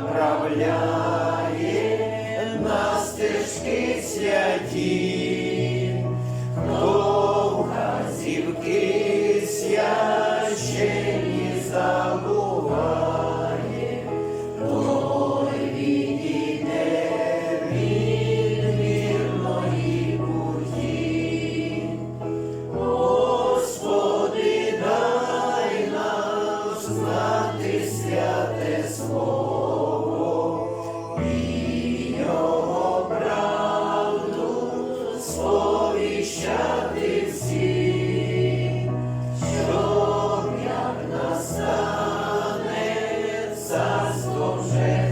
направляє на стежки святі, довга зівки священі забуває, той відійде від вірної путі, Господи, дай нам знати святе слово. Jezus.